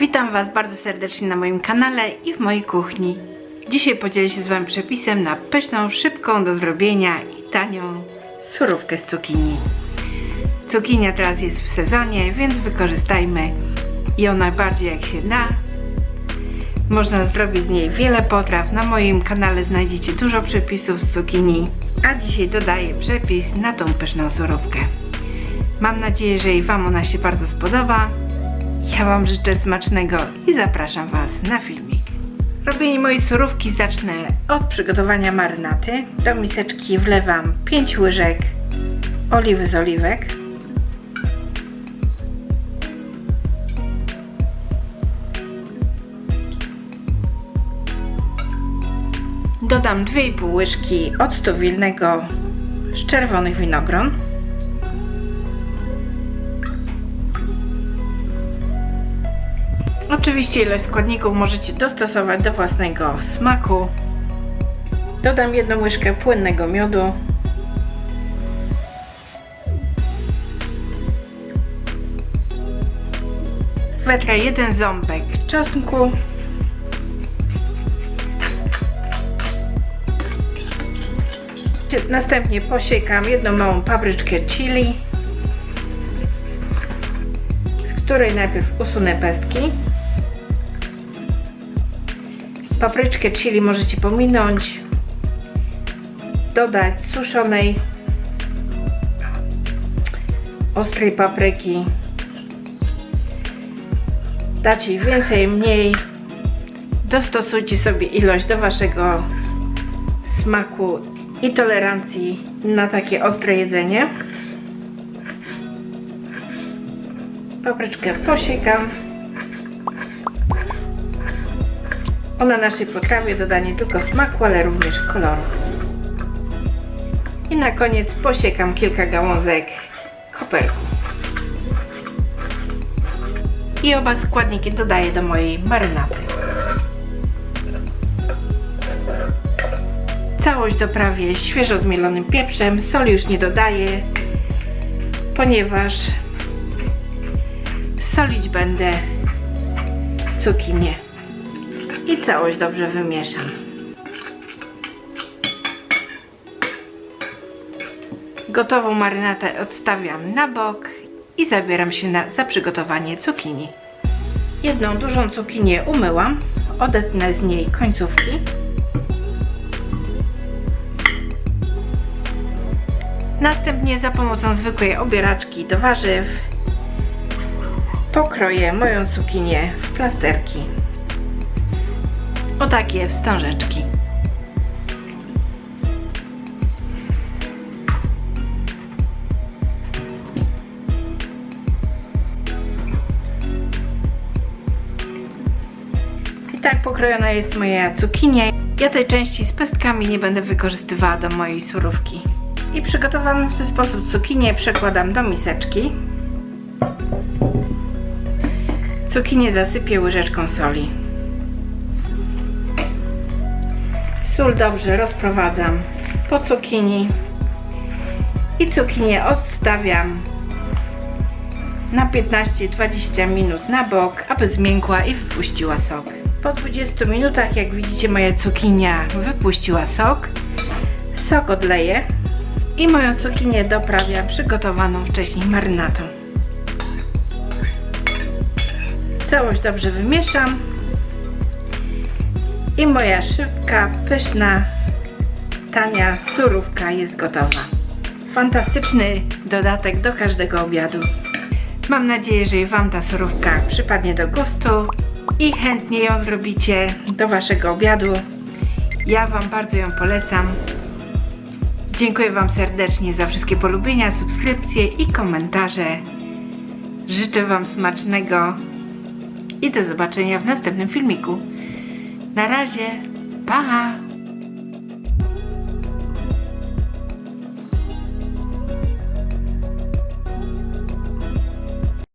Witam Was bardzo serdecznie na moim kanale i w mojej kuchni. Dzisiaj podzielę się z Wami przepisem na pyszną, szybką do zrobienia i tanią surówkę z cukinii. Cukinia teraz jest w sezonie, więc wykorzystajmy ją najbardziej jak się da. Można zrobić z niej wiele potraw. Na moim kanale znajdziecie dużo przepisów z cukinii, a dzisiaj dodaję przepis na tą pyszną surówkę. Mam nadzieję, że i Wam ona się bardzo spodoba. Ja Wam życzę smacznego i zapraszam Was na filmik. Robienie mojej surówki zacznę od przygotowania marynaty. Do miseczki wlewam 5 łyżek oliwy z oliwek. Dodam 2,5 łyżki octu wilnego z czerwonych winogron. Oczywiście ilość składników możecie dostosować do własnego smaku. Dodam jedną łyżkę płynnego miodu. Wetrę jeden ząbek czosnku. Następnie posiekam jedną małą papryczkę chili, z której najpierw usunę pestki. Papryczkę chili możecie pominąć, dodać suszonej, ostrej papryki, dać jej więcej, mniej. Dostosujcie sobie ilość do waszego smaku i tolerancji na takie ostre jedzenie. Papryczkę posiekam. Ona naszej potrawie doda nie tylko smaku, ale również koloru. I na koniec posiekam kilka gałązek koperku. I oba składniki dodaję do mojej marynaty. Całość doprawię świeżo zmielonym pieprzem. Soli już nie dodaję, ponieważ solić będę cukinię i całość dobrze wymieszam. Gotową marynatę odstawiam na bok i zabieram się na, za przygotowanie cukinii. Jedną dużą cukinię umyłam, odetnę z niej końcówki. Następnie za pomocą zwykłej obieraczki do warzyw pokroję moją cukinię w plasterki o takie wstążeczki. I tak pokrojona jest moja cukinia. Ja tej części z pestkami nie będę wykorzystywała do mojej surówki. I przygotowaną w ten sposób cukinię przekładam do miseczki. Cukinię zasypię łyżeczką soli. Sól dobrze rozprowadzam po cukinii i cukinię odstawiam na 15-20 minut na bok, aby zmiękła i wypuściła sok. Po 20 minutach, jak widzicie, moja cukinia wypuściła sok. Sok odleję i moją cukinię doprawiam przygotowaną wcześniej marynatą. Całość dobrze wymieszam i moja szybka, pyszna, tania surówka jest gotowa. Fantastyczny dodatek do każdego obiadu. Mam nadzieję, że Wam ta surówka przypadnie do gustu i chętnie ją zrobicie do Waszego obiadu. Ja Wam bardzo ją polecam. Dziękuję Wam serdecznie za wszystkie polubienia, subskrypcje i komentarze. Życzę Wam smacznego i do zobaczenia w następnym filmiku. Na razie, pa!